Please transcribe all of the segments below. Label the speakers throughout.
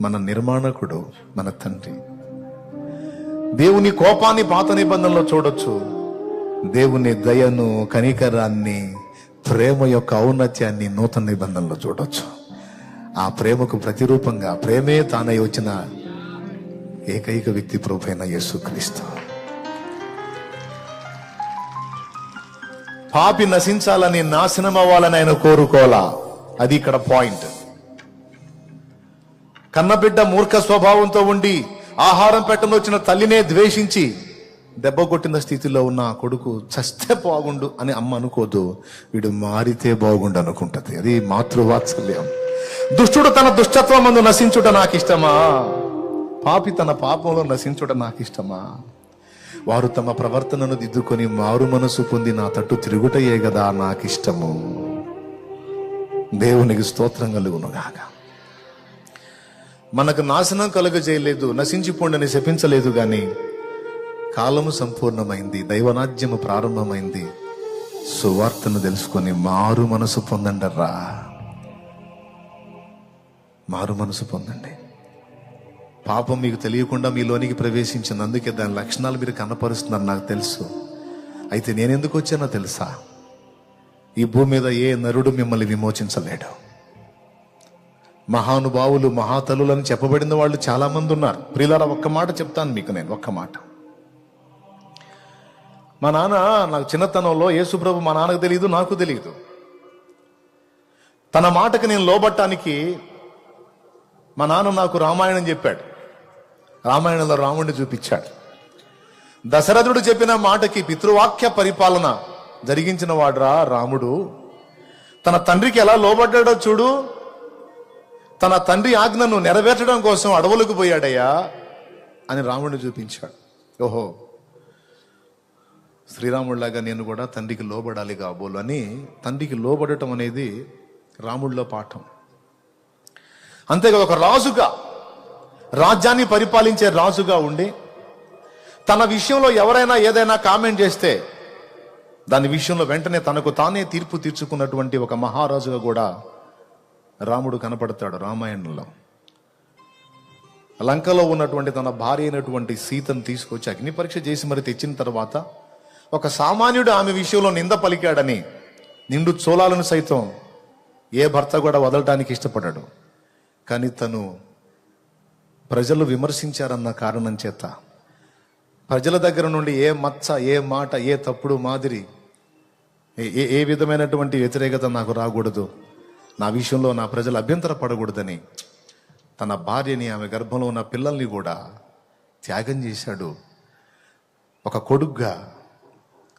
Speaker 1: మన నిర్మాణకుడు మన తండ్రి. దేవుని కోపాన్ని పాత నిబంధనలో చూడొచ్చు. దేవుని దయను కనికరాన్ని ప్రేమ యొక్క ఔన్నత్యాన్ని నూతన నిబంధనలో చూడొచ్చు. ఆ ప్రేమకు ప్రతిరూపంగా ప్రేమే తానై వచ్చిన ఏకైక వ్యక్తి ప్రభైన యేసుక్రీస్తు. పాపి నశించాలని నాశనం అవ్వాలని ఆయన కోరుకోలా అది ఇక్కడ పాయింట్. కన్నబిడ్డ మూర్ఖ స్వభావంతో ఉండి ఆహారం పెట్టను వచ్చిన తల్లినే ద్వేషించి దెబ్బ కొట్టిన స్థితిలో ఉన్న ఆ కొడుకు చస్తే బాగుండు అని అమ్మ అనుకోదు. వీడు మారితే బాగుండు అనుకుంటది. అది మాతృవాత్సల్యం. దుష్టుడు తన దుష్టత్వం మందు నశించుట నాకు ఇష్టమా పాపి తన పాపంలో నశించుట నాకు ఇష్టమా వారు తమ ప్రవర్తనను దిద్దుకొని మారు మనసు పొంది నా తట్టు తిరుగుటయే కదా నాకు ఇష్టము దేవునికి స్తోత్రం కలుగునుగాక. మనకు నాశనం కలుగజేయలేదు నశించిపోండని శపించలేదు కానీ కాలము సంపూర్ణమైంది దైవనాజ్యము ప్రారంభమైంది. సువార్తను తెలుసుకొని మారు మనసు పొందండర్రా. మారు మనసు పొందండి. పాపం మీకు తెలియకుండా మీలోనికి ప్రవేశించింది అందుకే దాని లక్షణాలు మీరు కనపరుస్తున్నారు నాకు తెలుసు. అయితే నేనెందుకు వచ్చానో తెలుసా? ఈ భూమి మీద ఏ నరుడు మిమ్మల్ని విమోచించలేడు. మహానుభావులు మహాతలులని చెప్పబడిన వాళ్ళు చాలా మంది ఉన్నారు. ప్రియులారా ఒక్క మాట చెప్తాను మీకు నేను ఒక్క మాట. మా నాన్న నాకు చిన్నతనంలో యేసుప్రభు మా నాన్నకు తెలియదు నాకు తెలియదు తన మాటకి నేను లోబట్టానికి మా నాన్న నాకు రామాయణం చెప్పాడు. రామాయణంలో రాముడిని చూపించాడు. దశరథుడు చెప్పిన మాటకి పితృవాక్య పరిపాలన జరిగించిన వాడురా రాముడు. తన తండ్రికి ఎలా లోబడ్డాడో చూడు. తన తండ్రి ఆజ్ఞను నెరవేర్చడం కోసం అడవులకు పోయాడయ్యా అని రాముడిని చూపించాడు. ఓహో శ్రీరాముడిలాగా నేను కూడా తండ్రికి లోబడాలి కాబోలు అని తండ్రికి లోబడటం అనేది రాముడిలో పాఠం. అంతేగా ఒక రాజుగా రాజ్యాన్ని పరిపాలించే రాజుగా ఉండి తన విషయంలో ఎవరైనా ఏదైనా కామెంట్ చేస్తే దాని విషయంలో వెంటనే తనకు తానే తీర్పు తీర్చుకున్నటువంటి ఒక మహారాజుగా కూడా రాముడు కనపడతాడు రామాయణంలో. లంకలో ఉన్నటువంటి తన భార్య అయినటువంటి సీతను తీసుకొచ్చి అగ్ని పరీక్ష చేసి మరి తెచ్చిన తర్వాత ఒక సామాన్యుడు ఆమె విషయంలో నింద పలికాడని నిండు చోళాలను సైతం ఏ భర్త కూడా వదలటానికి ఇష్టపడాడు. కానీ తను ప్రజలు విమర్శించారన్న కారణం చేత ప్రజల దగ్గర నుండి ఏ మచ్చ ఏ మాట ఏ తప్పుడు మాదిరి ఏ- ఏ ఏ విధమైనటువంటి వ్యతిరేకత నాకు రాకూడదు. నా విషయంలో నా ప్రజలు అభ్యంతర పడకూడదని తన భార్యని ఆమె గర్భంలో ఉన్న పిల్లల్ని కూడా త్యాగం చేశాడు. ఒక కొడుగ్గా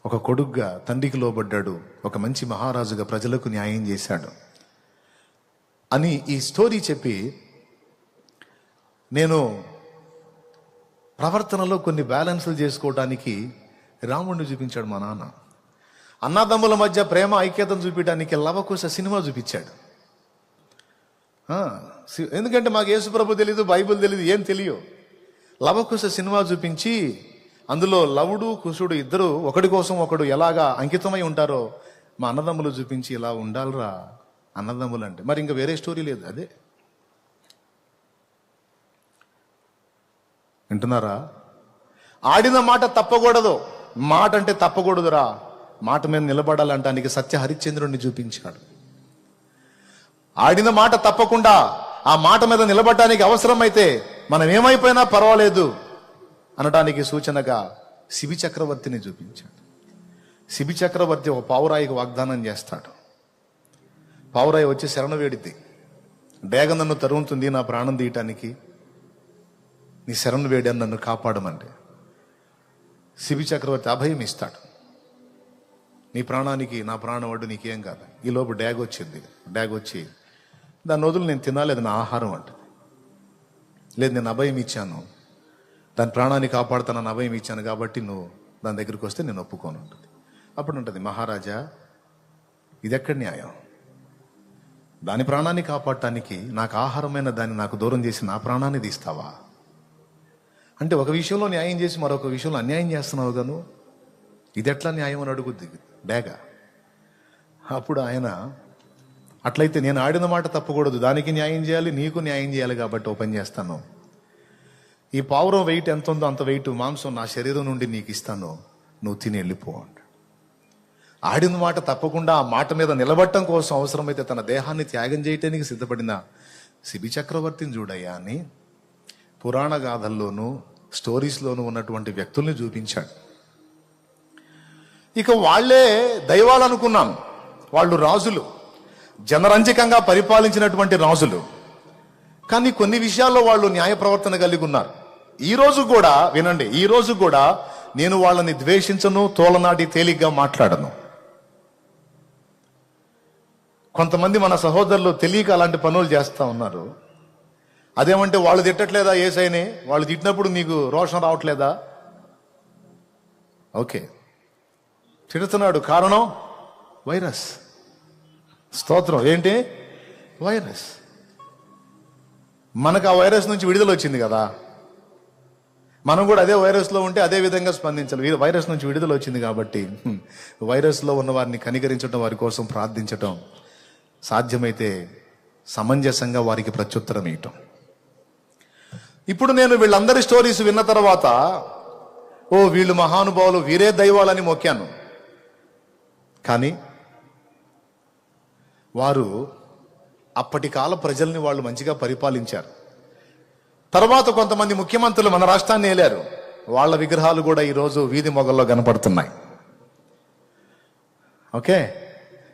Speaker 1: ఒక కొడుగ్గా తండ్రికి లోబడ్డాడు. ఒక మంచి మహారాజుగా ప్రజలకు న్యాయం చేశాడు. అని ఈ స్టోరీ చెప్పి నేను ప్రవర్తనలో కొన్ని బ్యాలెన్స్లు చేసుకోవడానికి రాముడిని చూపించాడు మా నాన్న. అన్నదమ్ముల మధ్య ప్రేమ ఐక్యతను చూపించడానికి లవకుశ సినిమా చూపించాడు. ఎందుకంటే మాకు యేసుప్రభు తెలీదు బైబిల్ తెలీదు ఏం తెలియదు. లవకుశ సినిమా చూపించి అందులో లవుడు కుశుడు ఇద్దరు ఒకడి కోసం ఒకడు ఎలాగా అంకితమై ఉంటారో మా అన్నదమ్ములు చూపించి ఇలా ఉండాలిరా అన్నదమ్ములు అంటే మరి ఇంకా వేరే స్టోరీ లేదు అదే. వింటున్నారా? ఆడిన మాట తప్పకూడదు మాట అంటే తప్పకూడదురా. మాట మీద నిలబడాలంటానికి సత్య హరిశ్చంద్రుడిని చూపించాడు. ఆడిన మాట తప్పకుండా ఆ మాట మీద నిలబడటానికి అవసరమైతే మనం ఏమైపోయినా పర్వాలేదు అనడానికి సూచనగా శిబి చక్రవర్తిని చూపించాడు. శిబి చక్రవర్తి ఒక పావురాయికి వాగ్దానం చేస్తాడు. పావురాయి వచ్చి శరణ వేడిద్ది డేగ నన్ను తరుగుతుంది నా ప్రాణం తీయటానికి నీ శరణ వేడాను నన్ను కాపాడమంటే. శిబి చక్రవర్తి అభయం ఇస్తాడు. నీ ప్రాణానికి నా ప్రాణం అడ్డు నీకేం కాదు. ఈలోపు డ్యాగ్ వచ్చింది. డ్యాగ్ వచ్చి దాని వదులు నేను తినాలి అది నా ఆహారం అంట. లేదు నేను అభయం ఇచ్చాను. దాని ప్రాణాన్ని కాపాడుతానని అభయం ఇచ్చాను కాబట్టి నువ్వు దాని దగ్గరికి వస్తే నేను ఒప్పుకోను ఉంటుంది అప్పుడు ఉంటుంది మహారాజా ఇది ఎక్కడ న్యాయం? దాని ప్రాణాన్ని కాపాడటానికి నాకు ఆహారమైన దాన్ని నాకు దూరం చేసి నా ప్రాణాన్ని తీస్తావా? అంటే ఒక విషయంలో న్యాయం చేసి మరొక విషయంలో అన్యాయం చేస్తున్నావు గాను ఇది ఎట్లా న్యాయం అని అడుగుద్ది డేగా. అప్పుడు ఆయన అట్లయితే నేను ఆడిన మాట తప్పకూడదు. దానికి న్యాయం చేయాలి నీకు న్యాయం చేయాలి కాబట్టి ఓపెన్ చేస్తాను. ఈ పావురం వెయిట్ ఎంత ఉందో అంత వెయిట్ మాంసం నా శరీరం నుండి నీకు ఇస్తాను. నువ్వు తిని వెళ్ళిపో ఆడిన మాట తప్పకుండా ఆ మాట మీద నిలబడటం కోసం అవసరమైతే తన దేహాన్ని త్యాగం చేయటానికి సిద్ధపడిన శిబి చక్రవర్తిని చూడయ్యా అని పురాణ గాథల్లోనూ స్టోరీస్లోనూ ఉన్నటువంటి వ్యక్తుల్ని చూపించాడు. ఇక వాళ్ళే దైవాలు వాళ్ళు రాజులు. జనరంజకంగా పరిపాలించినటువంటి రాజులు. కానీ కొన్ని విషయాల్లో వాళ్ళు న్యాయ ప్రవర్తన కలిగి ఉన్నారు. ఈ రోజు కూడా వినండి ఈ రోజు కూడా నేను వాళ్ళని ద్వేషించను తోలనాటి తేలిగ్గా మాట్లాడను. కొంతమంది మన సహోదరులు తెలియక అలాంటి పనులు చేస్తూ ఉన్నారు. అదేమంటే వాళ్ళు తిట్టట్లేదా ఏసైనే వాళ్ళు తిట్టినప్పుడు నీకు రోషం రావట్లేదా? ఓకే. తిడుతున్నాడు. కారణం? వైరస్. స్తోత్రం. ఏంటి? వైరస్. మనకు ఆ వైరస్ నుంచి విడుదల వచ్చింది కదా. మనం కూడా అదే వైరస్లో ఉంటే అదే విధంగా స్పందించాలి. వైరస్ నుంచి విడుదల వచ్చింది కాబట్టి వైరస్లో ఉన్న వారిని కనికరించడం వారి కోసం ప్రార్థించటం సాధ్యమైతే సమంజసంగా వారికి ప్రత్యుత్తరం ఇవ్వటం ఇప్పుడు నేను వీళ్ళందరి స్టోరీస్ విన్న తర్వాత ఓ వీళ్ళు మహానుభావులు వీరే దైవాలని మొక్కాను. కానీ వారు అప్పటి కాల ప్రజల్ని వాళ్ళు మంచిగా పరిపాలించారు. తర్వాత కొంతమంది ముఖ్యమంత్రులు మన రాష్ట్రాన్ని ఏలారు. వాళ్ళ విగ్రహాలు కూడా ఈరోజు వీధి మొగల్లో కనపడుతున్నాయి. ఓకే?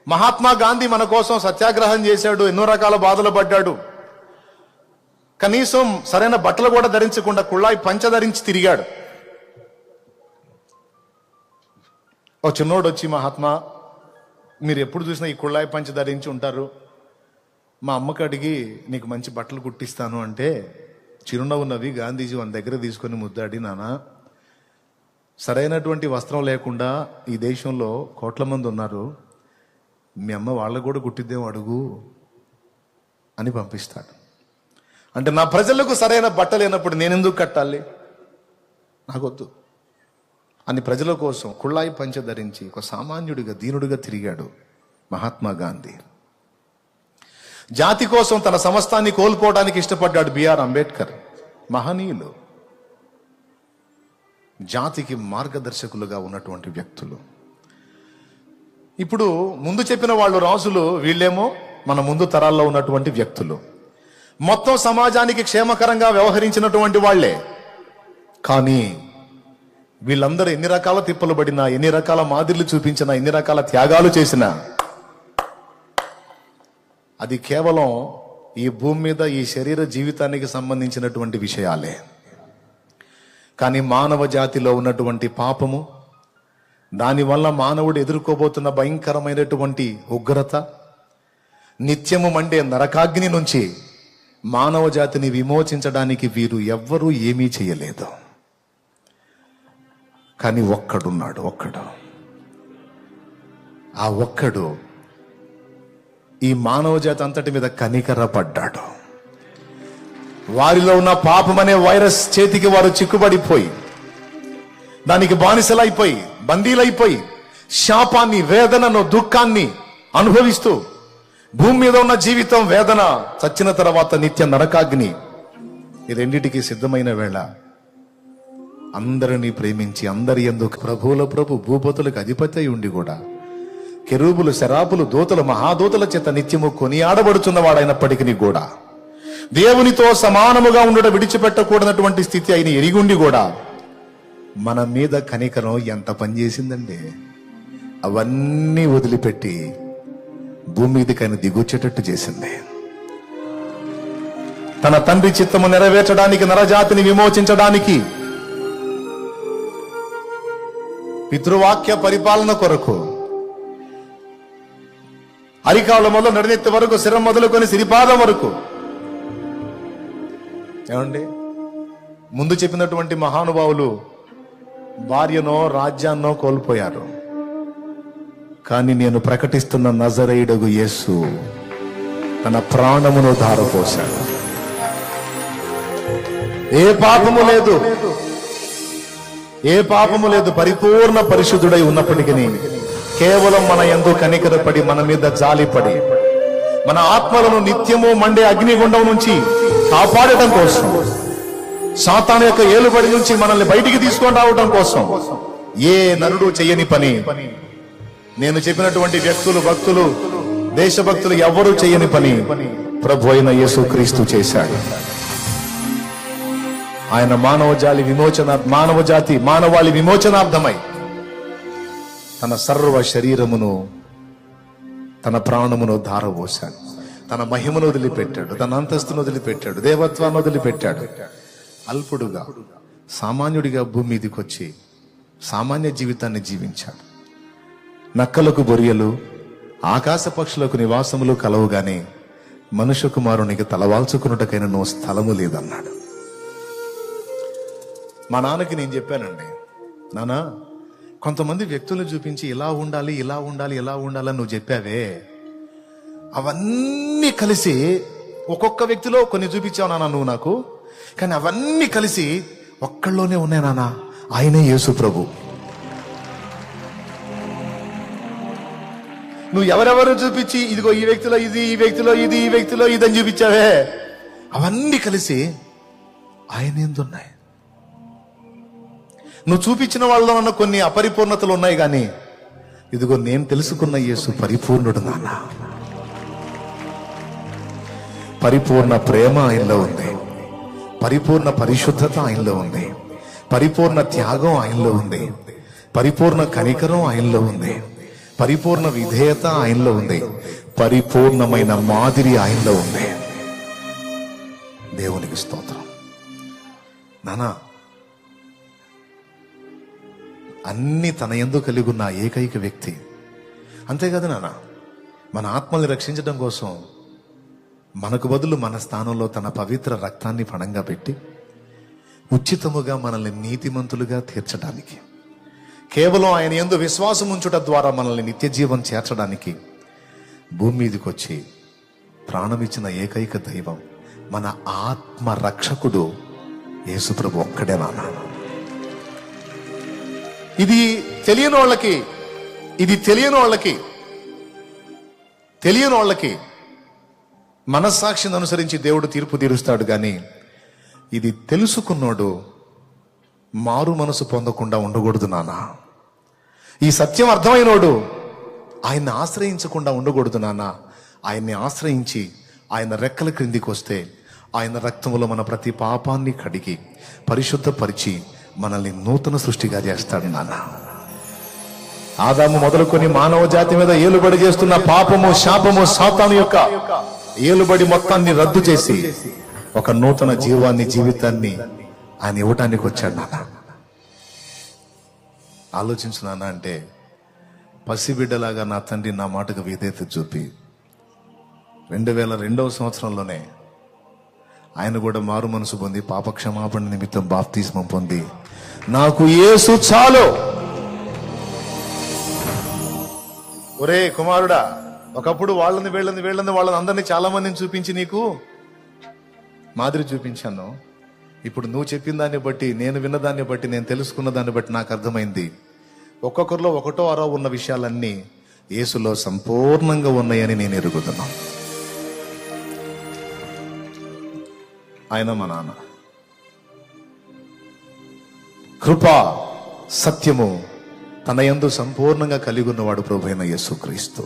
Speaker 1: మహాత్మా గాంధీ మన కోసం సత్యాగ్రహం చేశాడు ఎన్నో రకాల బాధలు పడ్డాడు. కనీసం సరైన బట్టలు కూడా ధరించకుండా కుళ్ళాయి పంచ ధరించి తిరిగాడు. ఓ చిన్నోడు వచ్చి మహాత్మా మీరు ఎప్పుడు చూసినా ఈ కుళ్ళాయి పంచ ధరించి ఉంటారు. మా అమ్మకి అడిగి నీకు మంచి బట్టలు కుట్టిస్తాను అంటే చిరునవ్వు నవ్వి గాంధీజీ మన దగ్గర తీసుకొని ముద్దాడి నానా. సరైనటువంటి వస్త్రం లేకుండా ఈ దేశంలో కోట్ల మంది ఉన్నారు. మీ అమ్మ వాళ్ళకు కూడా కుట్టిద్దేం అడుగు అని పంపిస్తాడు. అంటే నా ప్రజలకు సరైన బట్ట లేనప్పుడు నేనెందుకు కట్టాలి? నాకొద్దు. అని ప్రజల కోసం కుళ్ళాయి పంచ ధరించి ఒక సామాన్యుడిగా దీనుడిగా తిరిగాడు మహాత్మా గాంధీ. జాతి కోసం తన సమస్తాన్ని కోల్పోవడానికి ఇష్టపడ్డాడు బిఆర్ అంబేద్కర్. మహనీయులు. జాతికి మార్గదర్శకులుగా ఉన్నటువంటి వ్యక్తులు. ఇప్పుడు ముందు చెప్పిన వాళ్ళు రాజులు వీళ్ళేమో మన ముందు తరాల్లో ఉన్నటువంటి వ్యక్తులు. మొత్తం సమాజానికి క్షేమకరంగా వ్యవహరించినటువంటి వాళ్ళే. కానీ వీళ్ళందరూ ఎన్ని రకాల తిప్పలు పడినా ఎన్ని రకాల మాదిరిలు చూపించినా ఎన్ని రకాల త్యాగాలు చేసినా అది కేవలం ఈ భూమి మీద ఈ శరీర జీవితానికి సంబంధించినటువంటి విషయాలే. కానీ మానవ జాతిలో ఉన్నటువంటి పాపము దానివల్ల మానవుడు ఎదుర్కోబోతున్న భయంకరమైనటువంటి ఉగ్రత నిత్యము మండే నరకాగ్ని నుంచి మానవ జాతిని విమోచించడానికి వీరు ఎవ్వరూ ఏమీ చేయలేదు. కానీ ఒక్కడున్నాడు ఒక్కడు. ఆ ఒక్కడు ఈ మానవ జాతి అంతటి మీద కనికరపడ్డాడు. వారిలో ఉన్న పాపం అనే వైరస్ చేతికి వారు చిక్కుబడిపోయి దానికి బానిసలైపోయి బందీలైపోయి శాపాన్ని వేదనను దుఃఖాన్ని అనుభవిస్తూ భూమి మీద ఉన్న జీవితం వేదన చచ్చిన తర్వాత నిత్య నరకాగ్ని ఈ రెండింటికి సిద్ధమైన వేళ. అందరినీ ప్రేమించి అందరి ఎందుకు ప్రభువుల ప్రభు భూపతులకు అధిపతి అయి ఉండి కూడా కెరూబులు శరాపులు దూతలు మహాదూతల చేత నిత్యము కొనియాడబడుచున్నవాడైనప్పటికీ కూడా దేవునితో సమానముగా ఉండడం విడిచిపెట్టకూడనటువంటి స్థితి అయిన ఎరిగుండి కూడా మన మీద కనికరం ఎంత పనిచేసిందండి అవన్నీ వదిలిపెట్టి భూమి మీదకైనా దిగొచ్చేటట్టు చేసింది. తన తండ్రి చిత్తము నెరవేర్చడానికి నరజాతిని విమోచించడానికి పితృవాక్య పరిపాలన కొరకు. అరికాల మొదలు నడినెత్తి వరకు శిరం మొదలుకొని సిరిపాదం వరకు. ఏమండి? ముందు చెప్పినటువంటి మహానుభావులు భార్యనో రాజ్యాన్నో కోల్పోయారు. కానీ నేను ప్రకటిస్తున్న నజరైడగు యేసు తన ప్రాణమును ధారపోశాడు. ఏ పాపము లేదు. ఏ పాపము లేదు పరిపూర్ణ పరిశుద్ధుడై ఉన్నప్పటికీ కేవలం మన ఎందు కనికరపడి మన మీద జాలిపడి మన ఆత్మలను నిత్యము మండే అగ్నిగుండం నుంచి కాపాడటం కోసం సాతాను యొక్క ఏలుబడి నుంచి మనల్ని బయటికి తీసుకొని రావడం కోసం ఏ నరుడు చేయని పని. నేను చెప్పినటువంటి వ్యక్తులు భక్తులు దేశభక్తులు ఎవ్వరూ చేయని పని. ప్రభు అయిన యేసు క్రీస్తు చేశాడు. ఆయన మానవ జాలి విమోచన మానవ జాతి మానవాళి విమోచనార్థమై తన సర్వ శరీరమును తన ప్రాణమును ధారపోశాడు తన మహిమను వదిలిపెట్టాడు తన అంతస్తును వదిలిపెట్టాడు దేవత్వాన్ని వదిలిపెట్టాడు. అల్పుడుగా సామాన్యుడిగా భూమి మీదకి వచ్చి సామాన్య జీవితాన్ని జీవించాడు. నక్కలకు బొరియలు ఆకాశ పక్షులకు నివాసములు కలవుగానే మనుష్య కుమారునికి తలవాల్చుకున్నటకైన నో స్థలము లేదన్నాడు. మా నాన్నకి నేను చెప్పానండి నానా కొంతమంది వ్యక్తులను చూపించి ఇలా ఉండాలి ఇలా ఉండాలి ఇలా ఉండాలని నువ్వు చెప్పావే. అవన్నీ కలిసి ఒక్కొక్క వ్యక్తిలో కొన్ని చూపించావు నాన్న నువ్వు నాకు. కానీ అవన్నీ కలిసి ఒక్కళ్ళలోనే ఉన్నాయి నాన్న. ఆయనే యేసు ప్రభు. నువ్వు ఎవరెవరు చూపించి ఇదిగో ఈ వ్యక్తిలో ఇది ఈ వ్యక్తిలో ఇది ఈ వ్యక్తిలో ఇది అని చూపించావే? అవన్నీ కలిసి ఆయన ఎందున్నాయి? నువ్వు చూపించిన వాళ్ళలో ఉన్న కొన్ని అపరిపూర్ణతలు ఉన్నాయి కానీ ఇదిగో నేను తెలుసుకున్న యేసు పరిపూర్ణుడు నాన్న. పరిపూర్ణ ప్రేమ ఆయనలో ఉంది. పరిపూర్ణ పరిశుద్ధత ఆయనలో ఉంది. పరిపూర్ణ త్యాగం ఆయనలో ఉంది. పరిపూర్ణ కనికరం ఆయనలో ఉంది. పరిపూర్ణ విధేయత ఆయనలో ఉంది. పరిపూర్ణమైన మాదిరి ఆయనలో ఉంది. దేవునికి స్తోత్రం. నానా అన్ని తన ఎందు కలిగి ఉన్న ఏకైక వ్యక్తి. అంతేకాదు నాన్న మన ఆత్మల్ని రక్షించడం కోసం మనకు బదులు మన స్థానంలో తన పవిత్ర రక్తాన్ని పణంగా పెట్టి ఉచితముగా మనల్ని నీతిమంతులుగా తీర్చడానికి కేవలం ఆయన ఎందు విశ్వాసం ఉంచుట ద్వారా మనల్ని నిత్య జీవం చేర్చడానికి భూమి మీదకి వచ్చి ప్రాణమిచ్చిన ఏకైక దైవం మన ఆత్మ రక్షకుడు యేసుప్రభు ఒక్కడే నాన్న ఇది తెలియని వాళ్ళకి ఇది తెలియని వాళ్ళకి తెలియని వాళ్ళకి మనస్సాక్షిని అనుసరించి దేవుడు తీర్పు తీరుస్తాడు కానీ ఇది తెలుసుకున్నోడు మారు మనసు పొందకుండా ఉండకూడదు నానా ఈ సత్యం అర్థమైనోడు ఆయన్ని ఆశ్రయించకుండా ఉండకూడదు నాన్న. ఆయన్ని ఆశ్రయించి ఆయన రెక్కల క్రిందికి వస్తే ఆయన రక్తంలో మన ప్రతి పాపాన్ని కడిగి పరిశుద్ధపరిచి మనల్ని నూతన సృష్టిగా చేస్తాడు నాన్న. ఆదాము మొదలుకొని మానవ జాతి మీద ఏలుబడి చేస్తున్న పాపము శాపము సాతాను యొక్క ఏలుబడి మొత్తాన్ని రద్దు చేసి ఒక నూతన జీవాన్ని జీవితాన్ని ఆయన ఇవ్వటానికి వచ్చాడు నాన్న. ఆలోచించు నాన్న అంటే పసిబిడ్డలాగా నా తండ్రి నా మాటకు విధేయత చూపి రెండు వేల రెండవ సంవత్సరంలోనే ఆయన కూడా మారు మనసు పొంది పాప క్షమాపణ నిమిత్తం బాప్తీస్మం పొంది నాకు ఏసు చాలు. ఒరే కుమారుడా ఒకప్పుడు వాళ్ళని వీళ్ళని వీళ్ళని వాళ్ళని అందరినీ చాలా మందిని చూపించి నీకు మాదిరి చూపించాను. ఇప్పుడు నువ్వు చెప్పిన దాన్ని బట్టి నేను విన్న దాన్ని బట్టి నేను తెలుసుకున్న దాన్ని బట్టి నాకు అర్థమైంది. ఒక్కొక్కరిలో ఒకటో అరో ఉన్న విషయాలన్నీ యేసులో సంపూర్ణంగా ఉన్నాయని నేను ఎరుగుతున్నాను. ఆయన మా నాన్న. కృప సత్యము తన యందు సంపూర్ణంగా కలిగి ఉన్నవాడు ప్రభు అయిన యేసుక్రీస్తు.